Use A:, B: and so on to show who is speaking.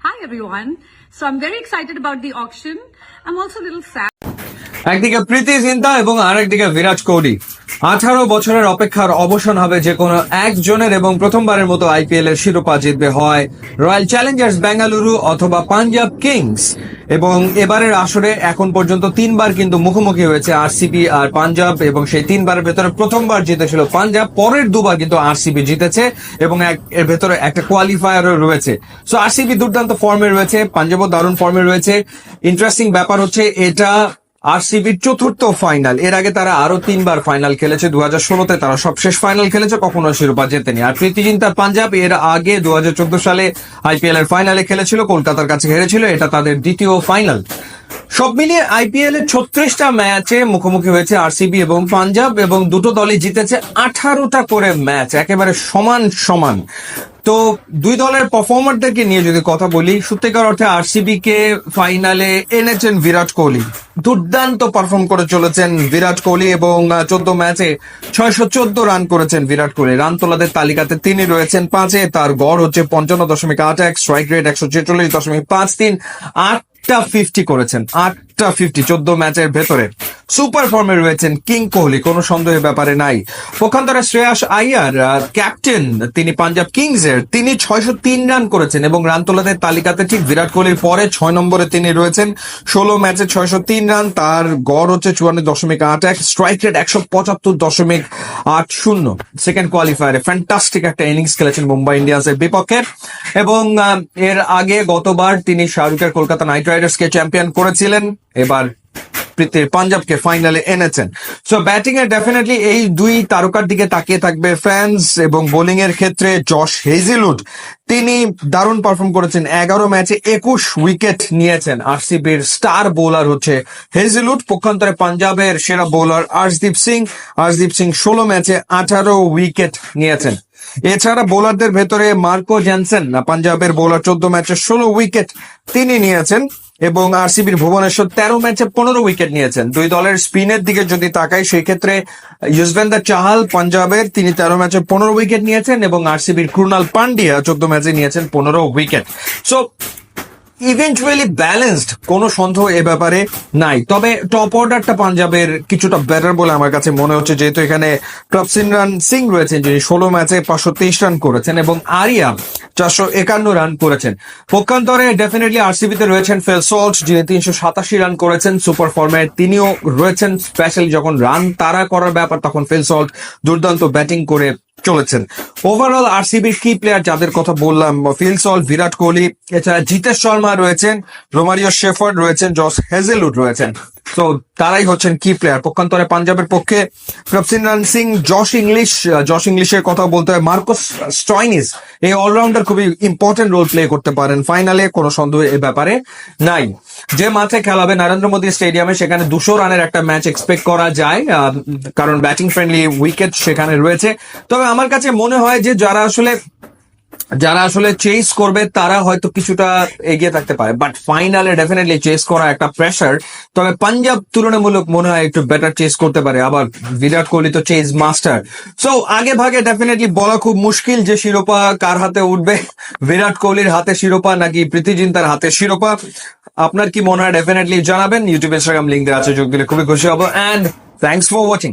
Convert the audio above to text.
A: Hi everyone. So I'm very excited about the auction. I'm also a little sad.
B: একদিকে প্রীতি জিন্তা এবং আরেকদিকে বিরাট কোহলি। আঠারো বছরের অপেক্ষার অবসান হবে যে কোনো একজনের এবং প্রথমবারের মতো আইপিএল এর শিরোপা জিতবে হয় রয়্যাল চ্যালেঞ্জার্স বেঙ্গালুরু অথবা পাঞ্জাব কিংস। এবং এবারের আসরে এখন পর্যন্ত তিনবার কিন্তু মুখোমুখি হয়েছে আরসিবি আর পাঞ্জাব এবং সেই তিনবারের ভেতরে প্রথমবার জিতেছিল পাঞ্জাব, পরের দুবার কিন্তু আরসিবি জিতেছে এবং এর ভেতরে একটা কোয়ালিফায়ারও রয়েছে। সো আরসিবি দুর্দান্ত ফর্মে রয়েছে, পাঞ্জাবও দারুণ ফর্মে রয়েছে। ইন্টারেস্টিং ব্যাপার হচ্ছে এটা আরসিবির চতুর্থ ফাইনাল। এর আগে তারা আরও তিনবার ফাইনাল খেলেছে। দু হাজার ষোলোতে তারা সবশেষ ফাইনাল খেলেছে, কখনো শিরোপা জেতেনি। আর প্রীতি জিন্তার পাঞ্জাব, এর আগে দু হাজার চোদ্দ সালে আইপিএল এর ফাইনালে খেলেছিল, কলকাতার কাছে হেরেছিল, এটা তাদের দ্বিতীয় ফাইনাল সব মিলিয়ে আইপিএল এর ছত্রিশটা ম্যাচে মুখোমুখি হয়েছে আরসিবি এবং পাঞ্জাব, এবং দুটো দলই জিতেছে আঠারোটা করে ম্যাচ, একেবারে সমান সমান। তো দুই দলের পারফর্মারদেরকে নিয়ে যদি কথা বলি, সত্যিকার অর্থে আরসিবি কে ফাইনালে এনেছেন বিরাট কোহলি। দুর্দান্ত পারফর্ম করে চলেছেন বিরাট কোহলি এবং চোদ্দ ম্যাচে ছয়শো চোদ্দ রান করেছেন বিরাট কোহলি। রান তোলাদের তালিকাতে তিনি রয়েছেন পাঁচে। তার গড় হচ্ছে পঞ্চান্ন দশমিক আট এক স্ট্রাইক রেট একশো ছেচল্লিশ দশমিক পাঁচ তিন, আটটা ফিফটি করেছেন, আটটা ফিফটি চোদ্দ ম্যাচের ভেতরে। সুপার ফর্মে রয়েছেন কিং কোহলি, কোনো সন্দেহের ব্যাপারে নাই। পক্ষান্তরে শ্রেয়াস আইয়ার ক্যাপ্টেন, তিনি পাঞ্জাব কিংস এর তিনি ছয়শো তিন রান করেছেন এবং রান তোলাদের তালিকাতে ঠিক বিরাট কোহলির পরে ছয় নম্বরে তিনি রয়েছেন। ষোলো ম্যাচে ছয়শো তিন রান, তার গড় হচ্ছে চুয়ান্ন দশমিক আট এক স্ট্রাইক রেট একশো পঁচাত্তর দশমিক আট শূন্য। সেকেন্ড কোয়ালিফায়ারে ফ্যান্টাস্টিক একটা ইনিংস খেলেছেন মুম্বাই ইন্ডিয়ান্সের বিপক্ষে। এবং এর আগে গতবার তিনি শাহরুখের কলকাতা নাইট রাইডার্স কে চ্যাম্পিয়ন করেছিলেন। এবার প্রীতির পাঞ্জাবকে ফাইনালে এনেছেন। সো ব্যাটিং এ ডেফিনেটলি এই দুই তারকার দিকে তাকিয়ে থাকবে ফ্যান্স এবং বোলিং এর ক্ষেত্রে জশ হেজিলুড তিনি দারুণ পারফর্ম করেছেন। এগারো ম্যাচে একুশ উইকেট নিয়েছেন আরসিবির স্টার বোলার হচ্ছে হেজিলুড পক্ষান্তরে পাঞ্জাবের সেরা বোলার আর্শদীপ সিং। আর্শদীপ সিং ষোলো ম্যাচে আঠারো উইকেট নিয়েছেন। এছাড়া বোলারদের ভেতরে মার্কো জ্যানসেন পাঞ্জাবের বোলার চোদ্দ ম্যাচে ষোলো উইকেট তিনি নিয়েছেন এবং আরসিবির ভুবনেশ্বর তেরো ম্যাচে পনেরো উইকেট নিয়েছেন। দুই দলের স্পিনের দিকে যদি তাকাই সেই ক্ষেত্রে ইউজবেন্দার চাহাল পাঞ্জাবের, তিনি তেরো ম্যাচে পনেরো উইকেট নিয়েছেন এবং আরসিবির ক্রুনাল পান্ডিয়া চোদ্দ ম্যাচে নিয়েছেন পনেরো উইকেট সো ইভেন্চুয়ালি ব্যালেন্সড কোনো সন্দেহ এ ব্যাপারে নাই। তবে টপ অর্ডারটা পাঞ্জাবের কিছুটা বেটার বলে আমার কাছে মনে হচ্ছে, যেহেতু এখানে প্রপসিনরান সিং রয়েছেন, যিনি ষোলো ম্যাচে পাঁচশো তেইশ রান করেছেন, এবং আরিয়া চারশো একান্ন রান করেছেন। পক্ষান্তরে ডেফিনেটলি আরসিবিতে রয়েছেন ফেল সল্ট যিনি তিনশো সাতাশি রান করেছেন সুপার ফর্মে তিনিও রয়েছেন স্পেশালি যখন রান তারা করার ব্যাপার, তখন ফেল সল্ট দুর্দান্ত ব্যাটিং করে চলেছেন। ওভারঅল আরসিবির কি প্লেয়ার যাদের কথা বললাম ফিলসল বিরাট কোহলি, এছাড়া জিতেশ শর্মা রয়েছেন, রোমারিও শেফার্ড রয়েছেন, জস হেজেলউড রয়েছেন। তো তারাই হচ্ছেন কি প্লেয়ার পক্ষান্তরে পাঞ্জাবের পক্ষে Prabhsimran Singh, Josh Inglis Josh ইংলিশের কথা বলতে হয়। মার্কোস স্টয়নিস এই অলরাউন্ডার খুবই ইম্পর্টেন্ট রোল প্লে করতে পারেন। ফাইনালে কোনো সন্দেহ এ ব্যাপারে নাই। যে মাঠে খেলাবে নরেন্দ্র মোদী স্টেডিয়ামে, সেখানে দুশো রানের একটা ম্যাচ এক্সপেক্ট করা যায়। কারণ ব্যাটিং ফ্রেন্ডলি উইকেট সেখানে রয়েছে। তবে আমার কাছে মনে হয় যে যারা আসলে যারা আসলে চেস করবে, তারা হয়তো কিছুটা এগিয়ে থাকতে পারে। বাট ফাইনালে ডেফিনেটলি চেস করা একটা প্রেশার তবে পাঞ্জাব তুলনামূলক মনে হয় একটু বেটার চেস করতে পারে। আবার বিরাট কোহলি তো চেস মাস্টার সো আগে ভাগে ডেফিনেটলি বলা খুব মুশকিল যে শিরোপা কার হাতে উঠবে। বিরাট কোহলির হাতে শিরোপা নাকি প্রীতি জিন্তার হাতে শিরোপা? আপনার কি মনে হয়? ডেফিনেটলি জানাবেন। ইউটিউব ইনস্টাগ্রাম লিঙ্ক দেওয়া আছে। যোগ দিলে খুবই খুশি হব। And thanks for watching